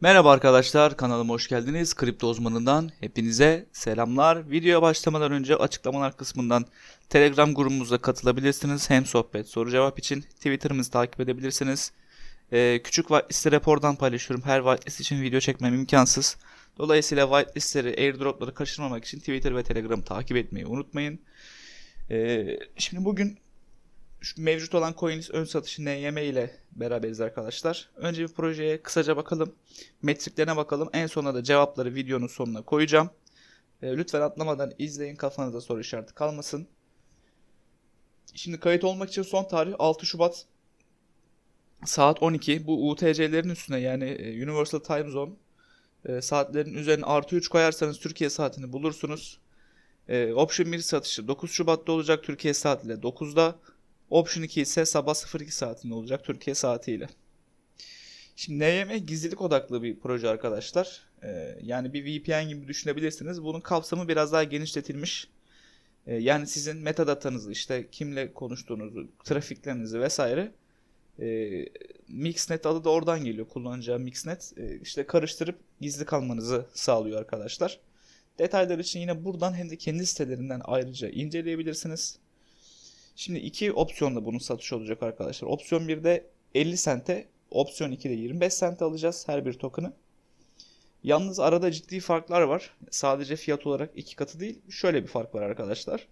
Merhaba arkadaşlar, kanalıma hoş geldiniz. Kripto uzmanından hepinize selamlar. Videoya başlamadan önce açıklamalar kısmından Telegram grubumuza katılabilirsiniz. Hem sohbet, soru cevap için Twitter'ımızı takip edebilirsiniz. Ee, küçük whitelist'i rapordan paylaşıyorum. Her whitelist için video çekmem imkansız. Dolayısıyla whitelist'leri, airdrop'ları kaçırmamak için Twitter ve Telegram'ı takip etmeyi unutmayın. Ee, şimdi bugün mevcut olan coins ön satışı NYM ile beraberiz arkadaşlar. Önce bir projeye kısaca bakalım. Metriklerine bakalım. En sonunda da cevapları videonun sonuna koyacağım. E, lütfen atlamadan izleyin. Kafanızda soru işareti kalmasın. Şimdi kayıt olmak için son tarih 6 Şubat saat 12. Bu UTC'lerin üstüne yani e, Universal Time Zone e, saatlerin üzerine artı 3 koyarsanız Türkiye saatini bulursunuz. E, Option 1 satışı 9 Şubat'ta olacak Türkiye saatiyle 9'da. Option 2 ise sabah 02 saatinde olacak Türkiye saatiyle. Şimdi NYM gizlilik odaklı bir proje arkadaşlar. Ee, yani bir VPN gibi düşünebilirsiniz. Bunun kapsamı biraz daha genişletilmiş. Ee, yani sizin metadatanızı işte kimle konuştuğunuzu, trafiklerinizi vesaire e, Mixnet adı da oradan geliyor kullanacağı Mixnet. E, işte karıştırıp gizli kalmanızı sağlıyor arkadaşlar. Detaylar için yine buradan hem de kendi sitelerinden ayrıca inceleyebilirsiniz. Şimdi iki opsiyonda bunun satışı olacak arkadaşlar. Opsiyon 1'de 50 sente, opsiyon 2'de 25 sente alacağız her bir token'ı. Yalnız arada ciddi farklar var. Sadece fiyat olarak iki katı değil. Şöyle bir fark var arkadaşlar.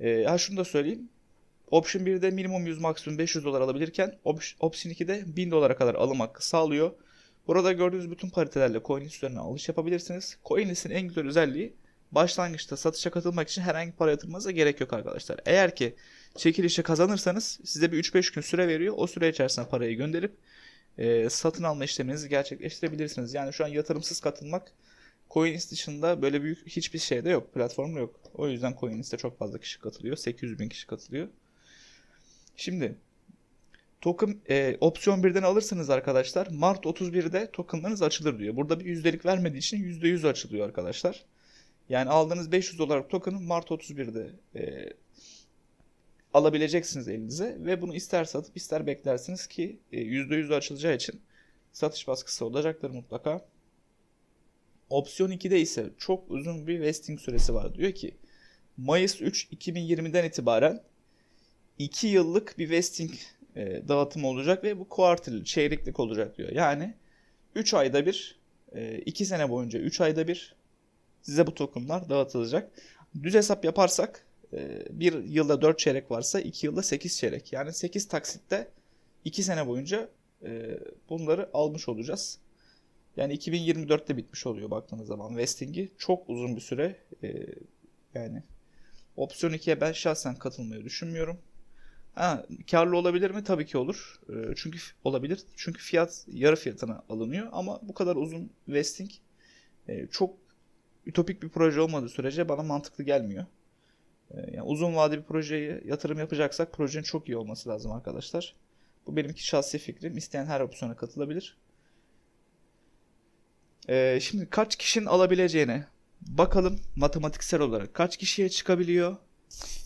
Ee, ha şunu da söyleyeyim. Option 1'de minimum 100 maksimum 500 dolar alabilirken Option 2'de 1000 dolara kadar alım hakkı sağlıyor. Burada gördüğünüz bütün paritelerle CoinList üzerine alış yapabilirsiniz. CoinList'in en güzel özelliği başlangıçta satışa katılmak için herhangi para yatırmanıza gerek yok arkadaşlar. Eğer ki çekilişe kazanırsanız size bir 3-5 gün süre veriyor. O süre içerisinde parayı gönderip e, satın alma işleminizi gerçekleştirebilirsiniz. Yani şu an yatırımsız katılmak Coinlist dışında böyle büyük hiçbir şeyde yok. Platformda yok. O yüzden Coinlist'e çok fazla kişi katılıyor. 800 bin kişi katılıyor. Şimdi token e, opsiyon 1'den alırsınız arkadaşlar. Mart 31'de tokenlarınız açılır diyor. Burada bir yüzdelik vermediği için %100 açılıyor arkadaşlar. Yani aldığınız 500 dolar token'ı Mart 31'de e, alabileceksiniz elinize ve bunu ister satıp ister beklersiniz ki e, %100 açılacağı için satış baskısı olacaktır mutlaka. Opsiyon 2'de ise çok uzun bir vesting süresi var. Diyor ki Mayıs 3 2020'den itibaren 2 yıllık bir vesting e, dağıtım olacak ve bu quarterly, çeyreklik olacak diyor. Yani 3 ayda bir, 2 e, sene boyunca 3 ayda bir size bu tokenlar dağıtılacak. Düz hesap yaparsak e, bir yılda 4 çeyrek varsa 2 yılda 8 çeyrek. Yani 8 taksitte 2 sene boyunca e, bunları almış olacağız. Yani 2024'te bitmiş oluyor baktığınız zaman vesting'i. Çok uzun bir süre e, yani opsiyon 2'ye ben şahsen katılmayı düşünmüyorum. Ha, karlı olabilir mi? Tabii ki olur. Çünkü olabilir. Çünkü fiyat yarı fiyatına alınıyor ama bu kadar uzun vesting çok ütopik bir proje olmadığı sürece bana mantıklı gelmiyor. Ee, yani uzun vadeli bir projeye yatırım yapacaksak projenin çok iyi olması lazım arkadaşlar. Bu benimki şahsi fikrim. İsteyen her opsiyona katılabilir. Ee, şimdi kaç kişinin alabileceğine bakalım matematiksel olarak kaç kişiye çıkabiliyor.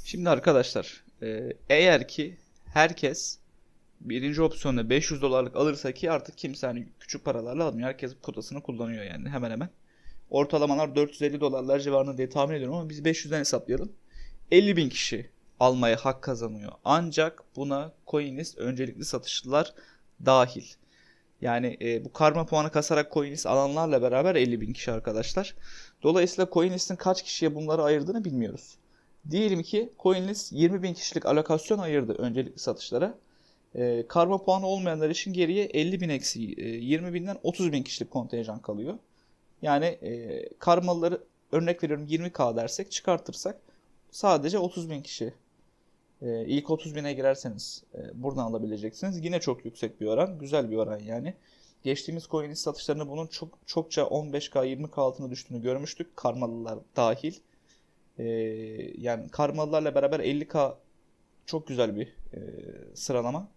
Şimdi arkadaşlar e, eğer ki herkes birinci opsiyonda 500 dolarlık alırsa ki artık kimse hani küçük paralarla almıyor. Herkes kotasını kullanıyor yani hemen hemen. Ortalamalar 450 dolarlar civarında diye tahmin ediyorum ama biz 500'den hesaplayalım. 50 bin kişi almaya hak kazanıyor. Ancak buna Coinlist öncelikli satışlılar dahil. Yani e, bu karma puanı kasarak Coinlist alanlarla beraber 50 bin kişi arkadaşlar. Dolayısıyla Coinlist'in kaç kişiye bunları ayırdığını bilmiyoruz. Diyelim ki Coinlist 20 bin kişilik alokasyon ayırdı öncelikli satışlara. E, karma puanı olmayanlar için geriye 50 bin eksi e, 20 binden 30 bin kişilik kontenjan kalıyor. Yani e, karmaları örnek veriyorum 20k dersek çıkartırsak sadece 30 bin kişi e, ilk 30 bine girerseniz e, buradan alabileceksiniz. Yine çok yüksek bir oran. Güzel bir oran yani. Geçtiğimiz coin satışlarında bunun çok çokça 15k 20k altına düştüğünü görmüştük. Karmalılar dahil. E, yani karmalılarla beraber 50k çok güzel bir e, sıralama.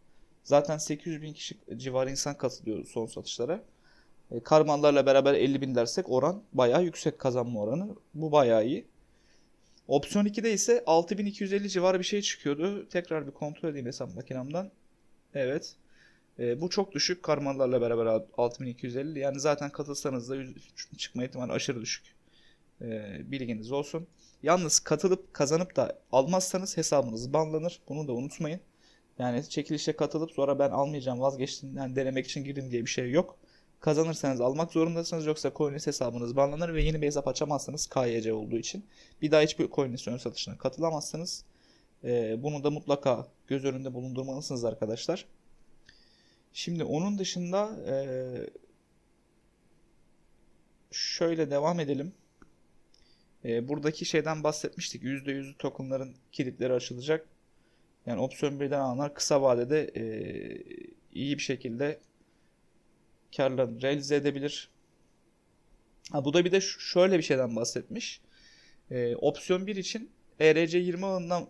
Zaten 800 bin kişi civarı insan katılıyor son satışlara. E, karmanlarla beraber 50 bin dersek oran bayağı yüksek kazanma oranı. Bu bayağı iyi. Opsiyon 2'de ise 6250 civarı bir şey çıkıyordu. Tekrar bir kontrol edeyim hesap makinemden. Evet. E, bu çok düşük karmalarla beraber 6250 yani zaten katılsanız da çıkma ihtimali aşırı düşük. E, bilginiz olsun. Yalnız katılıp kazanıp da almazsanız hesabınız banlanır. Bunu da unutmayın. Yani çekilişe katılıp sonra ben almayacağım vazgeçtim yani denemek için girin diye bir şey yok. Kazanırsanız almak zorundasınız yoksa coinlist hesabınız banlanır ve yeni bir hesap açamazsınız KYC olduğu için. Bir daha hiçbir coinlist ön satışına katılamazsınız. Ee, bunu da mutlaka göz önünde bulundurmalısınız arkadaşlar. Şimdi onun dışında ee, şöyle devam edelim. Ee, buradaki şeyden bahsetmiştik. %100 tokenların kilitleri açılacak. Yani opsiyon birden alanlar kısa vadede ee, iyi bir şekilde karlarını realize edebilir. Ha, bu da bir de şöyle bir şeyden bahsetmiş. Ee, opsiyon 1 için ERC20 ağından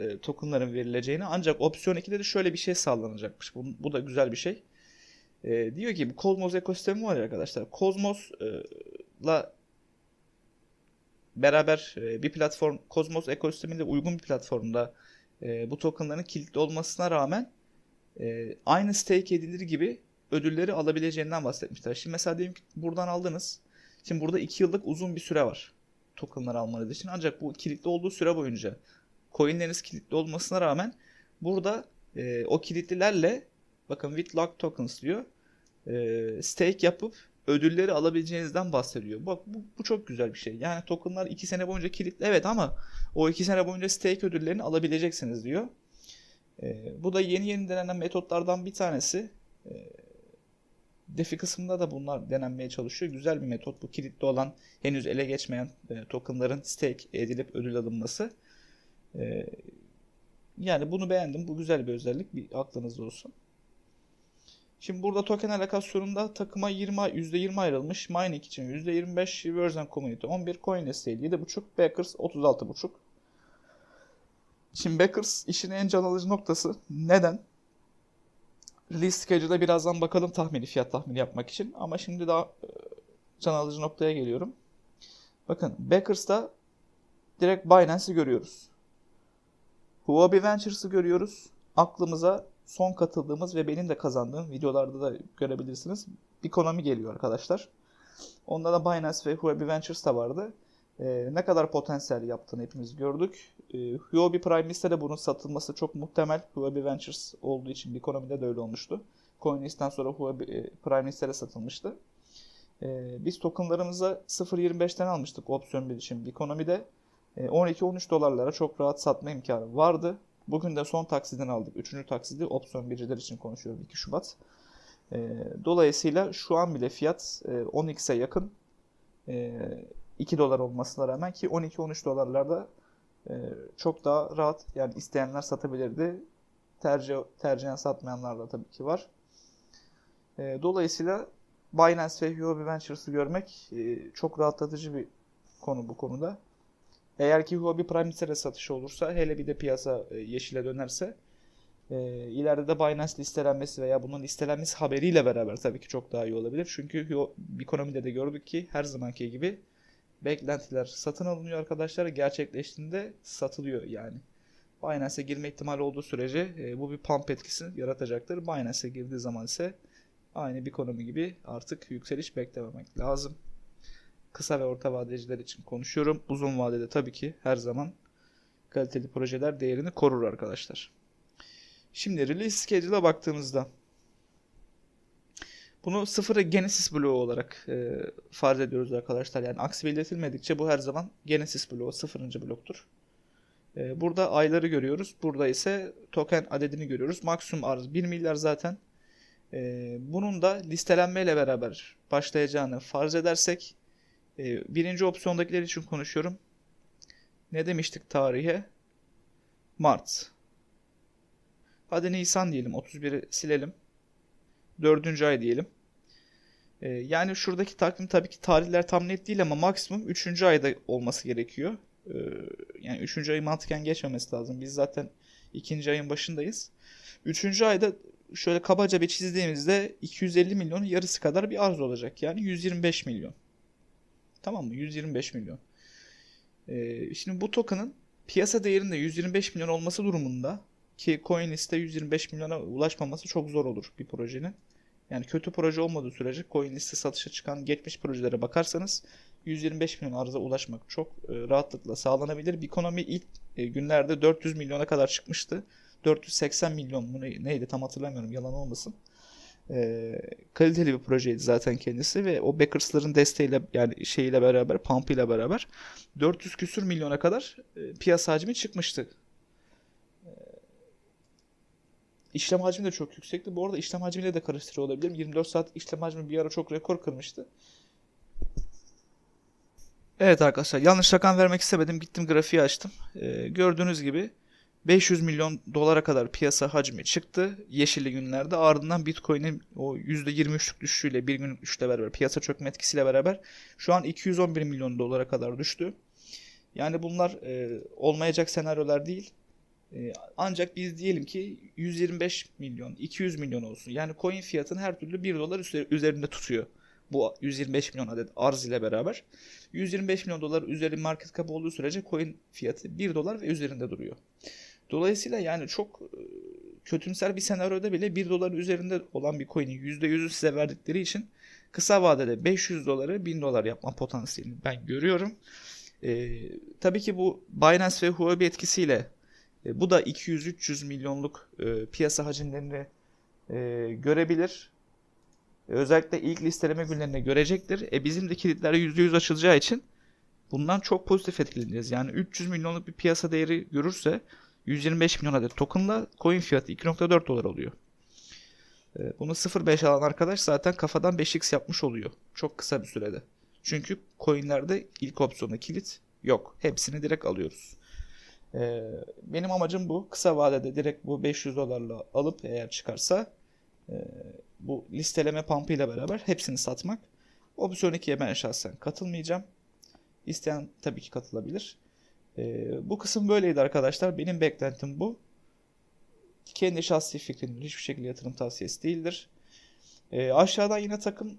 e, tokenların verileceğini ancak opsiyon 2'de de şöyle bir şey sağlanacakmış. Bu, bu da güzel bir şey. Ee, diyor ki bu Cosmos ekosistemi var ya arkadaşlar. Cosmos'la beraber e, bir platform Cosmos ekosisteminde uygun bir platformda e, bu tokenların kilitli olmasına rağmen e, aynı stake edilir gibi ödülleri alabileceğinden bahsetmişler. Şimdi mesela diyelim ki buradan aldınız. Şimdi burada 2 yıllık uzun bir süre var tokenları almanız için. Ancak bu kilitli olduğu süre boyunca coinleriniz kilitli olmasına rağmen burada e, o kilitlilerle bakın with lock tokens diyor. E, stake yapıp ödülleri alabileceğinizden bahsediyor. Bak bu, bu çok güzel bir şey. Yani tokenlar 2 sene boyunca kilitli evet ama o 2 sene boyunca stake ödüllerini alabileceksiniz diyor. E, bu da yeni yeni denenen metotlardan bir tanesi. E, DeFi kısmında da bunlar denenmeye çalışıyor. Güzel bir metot bu kilitli olan henüz ele geçmeyen e, tokenların stake edilip ödül alınması. E, yani bunu beğendim. Bu güzel bir özellik. Bir aklınızda olsun. Şimdi burada token alokasyonunda takıma 20, %20 ayrılmış. Mining için %25, Reverse and Community 11, CoinList 7.5, Backers 36.5. Şimdi Backers işin en can alıcı noktası. Neden? Release schedule'a birazdan bakalım tahmini fiyat tahmini yapmak için. Ama şimdi daha e, can alıcı noktaya geliyorum. Bakın Backers'ta direkt Binance'i görüyoruz. Huobi Ventures'ı görüyoruz. Aklımıza son katıldığımız ve benim de kazandığım videolarda da görebilirsiniz. Bikonomi geliyor arkadaşlar. Onda da Binance ve Huobi Ventures da vardı. Ee, ne kadar potansiyel yaptığını hepimiz gördük. Ee, Huobi Prime Liste'de bunun satılması çok muhtemel. Huobi Ventures olduğu için Bikonomi'de de öyle olmuştu. CoinList'ten sonra Huobi e, Prime Liste'de satılmıştı. Ee, biz tokenlarımızı 0.25'ten almıştık opsiyon bir için Bikonomi'de. Ee, 12-13 dolarlara çok rahat satma imkanı vardı. Bugün de son taksidini aldık. Üçüncü taksidi opsiyon biriciler için konuşuyorum 2 Şubat. Ee, dolayısıyla şu an bile fiyat e, 10x'e yakın. E, 2 dolar olmasına rağmen ki 12-13 dolarlarda e, çok daha rahat yani isteyenler satabilirdi. Tercih tercihen satmayanlar da tabii ki var. E, dolayısıyla Binance ve Huobi Ventures'ı görmek e, çok rahatlatıcı bir konu bu konuda. Eğer ki Huobi Prime Liste'de satışı olursa hele bir de piyasa e, yeşile dönerse e, ileride de Binance listelenmesi veya bunun listelenmesi haberiyle beraber tabii ki çok daha iyi olabilir. Çünkü Huo- Bikonomi'de de gördük ki her zamanki gibi beklentiler satın alınıyor arkadaşlar. Gerçekleştiğinde satılıyor yani. Binance'e girme ihtimali olduğu sürece e, bu bir pump etkisi yaratacaktır. Binance'e girdiği zaman ise aynı bir ekonomi gibi artık yükseliş beklememek lazım. Kısa ve orta vadeciler için konuşuyorum. Uzun vadede tabii ki her zaman kaliteli projeler değerini korur arkadaşlar. Şimdi release schedule'a baktığımızda bunu sıfırı Genesis bloğu olarak e, farz ediyoruz arkadaşlar. Yani aksi belirtilmedikçe bu her zaman Genesis bloğu sıfırıncı bloktur. E, burada ayları görüyoruz. Burada ise token adedini görüyoruz. Maksimum arz 1 milyar zaten. E, bunun da listelenmeyle beraber başlayacağını farz edersek e, birinci opsiyondakiler için konuşuyorum. Ne demiştik tarihe? Mart. Hadi Nisan diyelim. 31'i silelim. Dördüncü ay diyelim. Ee, yani şuradaki takvim tabii ki tarihler tam net değil ama maksimum 3. ayda olması gerekiyor. Ee, yani 3. ayı mantıken geçmemesi lazım. Biz zaten 2. ayın başındayız. 3. ayda şöyle kabaca bir çizdiğimizde 250 milyonun yarısı kadar bir arz olacak. Yani 125 milyon. Tamam mı? 125 milyon. Ee, şimdi bu token'ın piyasa değerinde 125 milyon olması durumunda Ki CoinList'te 125 milyona ulaşmaması çok zor olur bir projenin. Yani kötü proje olmadığı sürece CoinList'te satışa çıkan geçmiş projelere bakarsanız 125 milyon arıza ulaşmak çok e, rahatlıkla sağlanabilir. Bikonomi ilk e, günlerde 400 milyona kadar çıkmıştı. 480 milyon mu ne- neydi tam hatırlamıyorum yalan olmasın. E, kaliteli bir projeydi zaten kendisi ve o backers'ların desteğiyle yani şeyiyle beraber pump ile beraber 400 küsür milyona kadar e, piyasa hacmi çıkmıştı. E, İşlem hacmi de çok yüksekti. Bu arada işlem hacmiyle de karıştırıyor olabilirim. 24 saat işlem hacmi bir ara çok rekor kırmıştı. Evet arkadaşlar yanlış rakam vermek istemedim. Gittim grafiği açtım. Ee, gördüğünüz gibi 500 milyon dolara kadar piyasa hacmi çıktı yeşilli günlerde. Ardından Bitcoin'in o %23'lük düşüşüyle bir günlük düşüşle beraber piyasa çökme etkisiyle beraber şu an 211 milyon dolara kadar düştü. Yani bunlar e, olmayacak senaryolar değil. E, ancak biz diyelim ki 125 milyon, 200 milyon olsun. Yani coin fiyatını her türlü 1 dolar üzer- üzerinde tutuyor. Bu 125 milyon adet arz ile beraber. 125 milyon dolar üzeri market cap olduğu sürece coin fiyatı 1 dolar ve üzerinde duruyor. Dolayısıyla yani çok e, kötümser bir senaryoda bile 1 dolar üzerinde olan bir coin'in %100'ü size verdikleri için kısa vadede 500 doları 1000 dolar yapma potansiyelini ben görüyorum. E, tabii ki bu Binance ve Huobi etkisiyle e, bu da 200-300 milyonluk e, piyasa hacimlerini e, görebilir. E, özellikle ilk listeleme günlerinde görecektir. E, bizim de kilitler %100 açılacağı için bundan çok pozitif etkileneceğiz. Yani 300 milyonluk bir piyasa değeri görürse 125 milyon adet tokenla coin fiyatı 2.4 dolar oluyor. E, bunu 0.5 alan arkadaş zaten kafadan 5x yapmış oluyor. Çok kısa bir sürede. Çünkü coinlerde ilk opsiyonu kilit yok. Hepsini direkt alıyoruz. Ee, benim amacım bu. Kısa vadede direkt bu 500 dolarla alıp eğer çıkarsa e, bu listeleme pump'ı ile beraber hepsini satmak. Opsiyon 2'ye ben şahsen katılmayacağım. İsteyen tabii ki katılabilir. Ee, bu kısım böyleydi arkadaşlar. Benim beklentim bu. Kendi şahsi fikrimdir. Hiçbir şekilde yatırım tavsiyesi değildir. Ee, aşağıdan yine takım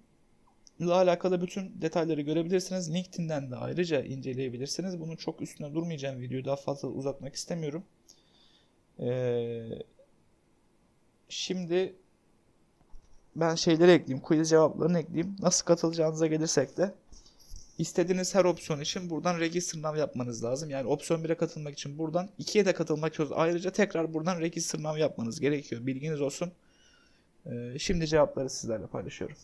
ile alakalı bütün detayları görebilirsiniz. LinkedIn'den de ayrıca inceleyebilirsiniz. Bunun çok üstüne durmayacağım videoyu daha fazla uzatmak istemiyorum. Ee, şimdi ben şeyleri ekleyeyim, quiz cevaplarını ekleyeyim. Nasıl katılacağınıza gelirsek de istediğiniz her opsiyon için buradan register now yapmanız lazım. Yani opsiyon 1'e katılmak için buradan 2'ye de katılmak için ayrıca tekrar buradan register now yapmanız gerekiyor. Bilginiz olsun. Ee, şimdi cevapları sizlerle paylaşıyorum.